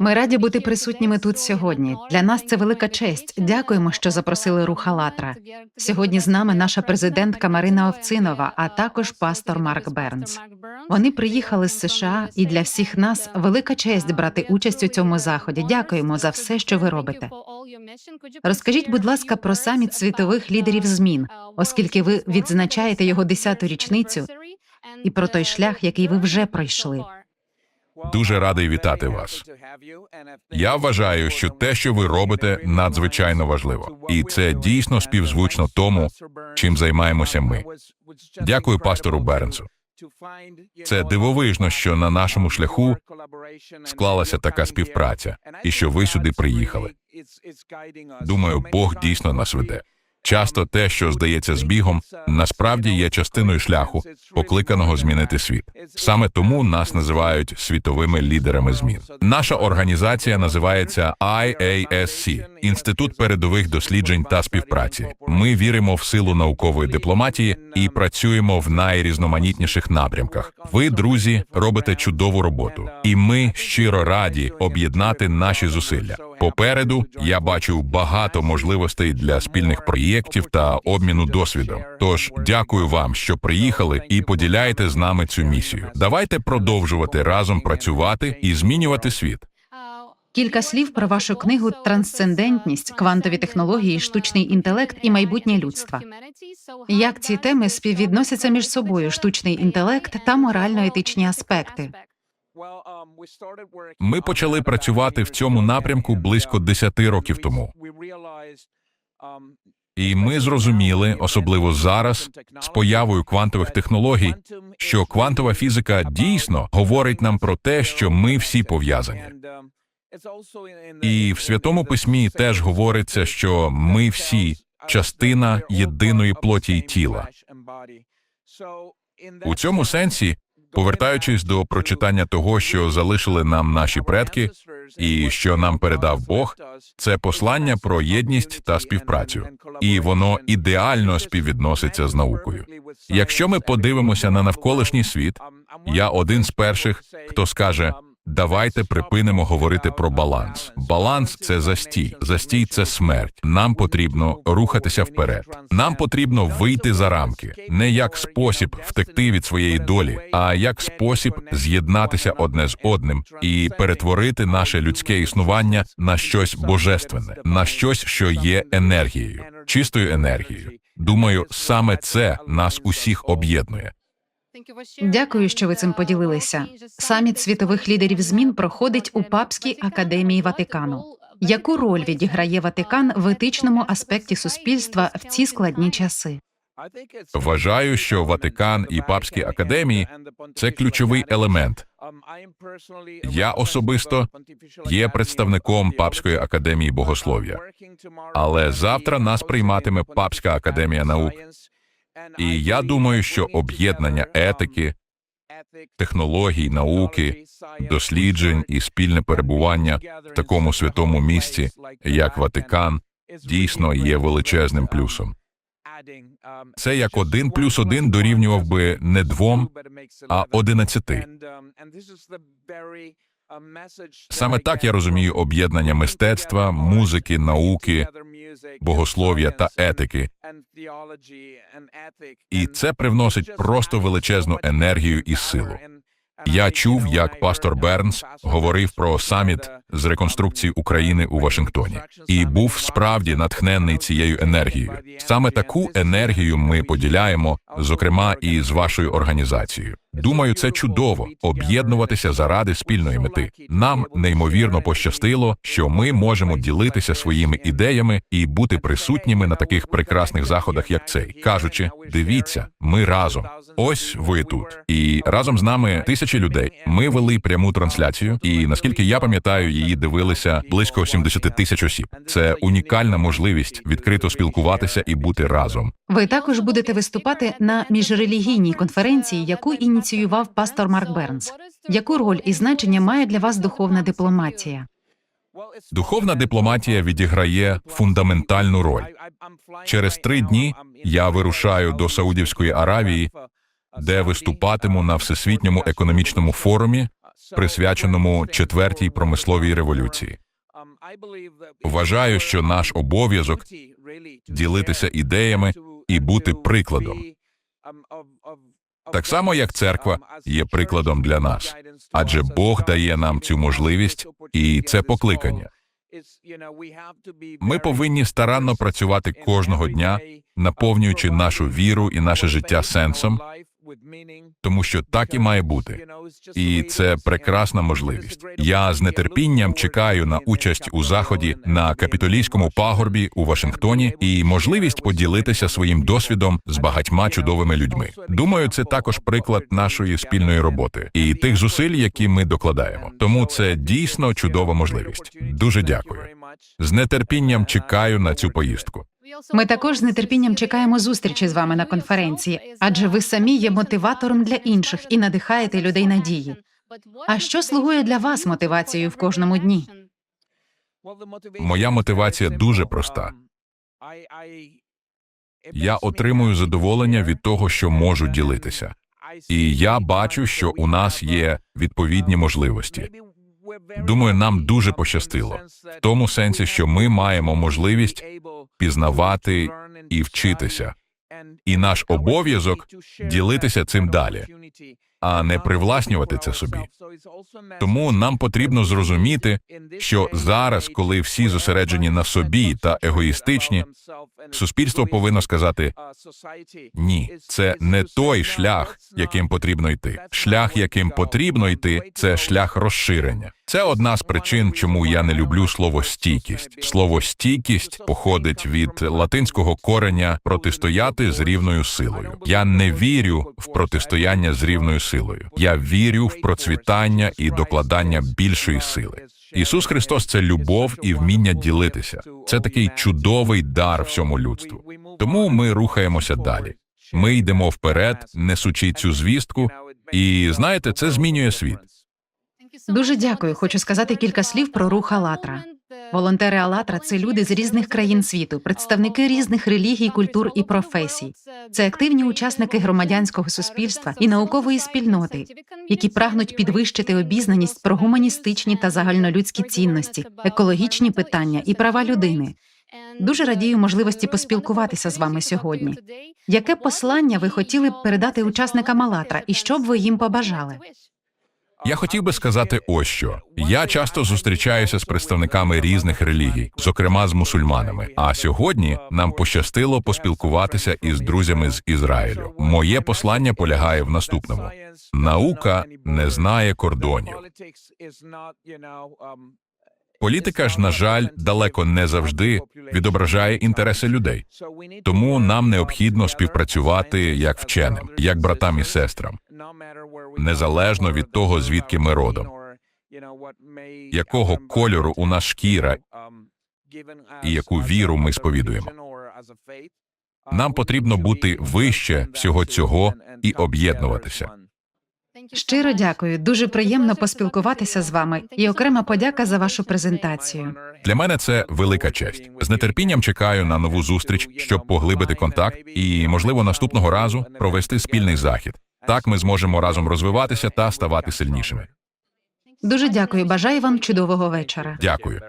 Ми раді бути присутніми тут сьогодні. Для нас це велика честь. Дякуємо, що запросили рух «АЛЛАТРА». Сьогодні з нами наша президентка Марина Овцинова, а також пастор Марк Бернс. Вони приїхали з США, і для всіх нас велика честь брати участь у цьому заході. Дякуємо за все, що ви робите. Розкажіть, будь ласка, про саміт світових лідерів змін, оскільки ви відзначаєте його 10-ту річницю, і про той шлях, який ви вже пройшли. Дуже радий вітати вас. Я вважаю, що те, що ви робите, надзвичайно важливо, і це дійсно співзвучно тому, чим займаємося ми. Дякую пастору Бернсу. Це дивовижно, що на нашому шляху склалася така співпраця, і що ви сюди приїхали. Думаю, Бог дійсно нас веде. Часто те, що здається збігом, насправді є частиною шляху, покликаного змінити світ. Саме тому нас називають світовими лідерами змін. Наша організація називається IASC – Інститут передових досліджень та співпраці. Ми віримо в силу наукової дипломатії і працюємо в найрізноманітніших напрямках. Ви, друзі, робите чудову роботу, і ми щиро раді об'єднати наші зусилля. Попереду я бачу багато можливостей для спільних проєктів та обміну досвідом. Тож дякую вам, що приїхали і поділяєте з нами цю місію. Давайте продовжувати разом працювати і змінювати світ. Кілька слів про вашу книгу Трансцендентність, квантові технології, штучний інтелект і майбутнє людства. Як ці теми співвідносяться між собою штучний інтелект та морально-етичні аспекти? Ми почали працювати в цьому напрямку близько 10 років тому. І ми зрозуміли, особливо зараз, з появою квантових технологій, що квантова фізика дійсно говорить нам про те, що ми всі пов'язані. І в святому письмі теж говориться, що ми всі частина єдиної плоті й тіла. У цьому сенсі, повертаючись до прочитання того, що залишили нам наші предки, і що нам передав Бог, це послання про єдність та співпрацю, і воно ідеально співвідноситься з наукою. Якщо ми подивимося на навколишній світ, я один з перших, хто скаже. Давайте припинимо говорити про баланс. Баланс це застій. Застій це смерть. Нам потрібно рухатися вперед. Нам потрібно вийти за рамки, не як спосіб втекти від своєї долі, а як спосіб з'єднатися одне з одним і перетворити наше людське існування на щось божественне, на щось, що є енергією, чистою енергією. Думаю, саме це нас усіх об'єднує. Дякую, що ви цим поділилися. Саміт світових лідерів змін проходить у Папській академії Ватикану. Яку роль відіграє Ватикан в етичному аспекті суспільства в ці складні часи? Вважаю, що Ватикан і папські академії це ключовий елемент. Я особисто є представником Папської академії богослов'я, але завтра нас прийматиме Папська академія наук. І я думаю, що об'єднання етики, технологій, науки, досліджень і спільне перебування в такому святому місці, як Ватикан, дійсно є величезним плюсом. Це як один плюс один дорівнював би не двом, а одинадцяти. Саме так я розумію об'єднання мистецтва, музики, науки, богослов'я та етики. І це привносить просто величезну енергію і силу. Я чув, як пастор Бернс говорив про саміт з реконструкції України у Вашингтоні, і був справді натхнений цією енергією. Саме таку енергію ми поділяємо, зокрема і з вашою організацією. Думаю, це чудово об'єднуватися заради спільної мети. Нам неймовірно пощастило, що ми можемо ділитися своїми ідеями і бути присутніми на таких прекрасних заходах, як цей, кажучи, дивіться, ми разом. Ось ви тут, і разом з нами тисячі людей. Ми вели пряму трансляцію, і наскільки я пам'ятаю, її дивилися близько 70 тисяч осіб. Це унікальна можливість відкрито спілкуватися і бути разом. Ви також будете виступати на міжрелігійній конференції, яку ініціював пастор Марк Бернс. Яку роль і значення має для вас духовна дипломатія? Духовна дипломатія відіграє фундаментальну роль. Через три дні я вирушаю до Саудівської Аравії, де виступатиму на всесвітньому економічному форумі, присвяченому четвертій промисловій революції. Вважаю, що наш обов'язок ділитися ідеями і бути прикладом. Так само, як церква є прикладом для нас, адже Бог дає нам цю можливість, і це покликання. Ми повинні старанно працювати кожного дня, наповнюючи нашу віру і наше життя сенсом, тому що так і має бути. І це прекрасна можливість. Я з нетерпінням чекаю на участь у заході на капітолійському пагорбі у Вашингтоні і можливість поділитися своїм досвідом з багатьма чудовими людьми. Думаю, це також приклад нашої спільної роботи і тих зусиль, які ми докладаємо. Тому це дійсно чудова можливість. Дуже дякую. З нетерпінням чекаю на цю поїздку. Ми також з нетерпінням чекаємо зустрічі з вами на конференції, адже ви самі є мотиватором для інших і надихаєте людей надії. А що слугує для вас мотивацією в кожному дні? Моя мотивація дуже проста. Я отримую задоволення від того, що можу ділитися. І я бачу, що у нас є відповідні можливості. Думаю, нам дуже пощастило в тому сенсі, що ми маємо можливість пізнавати і вчитися. І наш обов'язок ділитися цим далі, а не привласнювати це собі. Тому нам потрібно зрозуміти, що зараз, коли всі зосереджені на собі та егоїстичні, суспільство повинно сказати ні, це не той шлях, яким потрібно йти. Шлях, яким потрібно йти, це шлях розширення. Це одна з причин, чому я не люблю слово стійкість. Слово стійкість походить від латинського кореня протистояти з рівною силою. Я не вірю в протистояння з рівною силою. Я вірю в процвітання і докладання більшої сили. Ісус Христос це любов і вміння ділитися. Це такий чудовий дар всьому людству. Тому ми рухаємося далі. Ми йдемо вперед, несучи цю звістку, і знаєте, це змінює світ. Дуже дякую. Хочу сказати кілька слів про рух «АЛЛАТРА». Волонтери «АЛЛАТРА» – це люди з різних країн світу, представники різних релігій, культур і професій. Це активні учасники громадянського суспільства і наукової спільноти, які прагнуть підвищити обізнаність про гуманістичні та загальнолюдські цінності, екологічні питання і права людини. Дуже радію можливості поспілкуватися з вами сьогодні. Яке послання ви хотіли б передати учасникам «АЛЛАТРА» і що б ви їм побажали? Я хотів би сказати ось що. Я часто зустрічаюся з представниками різних релігій, зокрема з мусульманами. А сьогодні нам пощастило поспілкуватися із друзями з Ізраїлю. Моє послання полягає в наступному: наука не знає кордонів. Політика ж, на жаль, далеко не завжди відображає інтереси людей. Тому нам необхідно співпрацювати як вченим, як братам і сестрам, незалежно від того, звідки ми родом, якого кольору у нас шкіра і яку віру ми сповідуємо. Нам потрібно бути вище всього цього і об'єднуватися. Щиро дякую. Дуже приємно поспілкуватися з вами. І окрема подяка за вашу презентацію. Для мене це велика честь. З нетерпінням чекаю на нову зустріч, щоб поглибити контакт і, можливо, наступного разу провести спільний захід. Так ми зможемо разом розвиватися та ставати сильнішими. Дуже дякую. Бажаю вам чудового вечора. Дякую.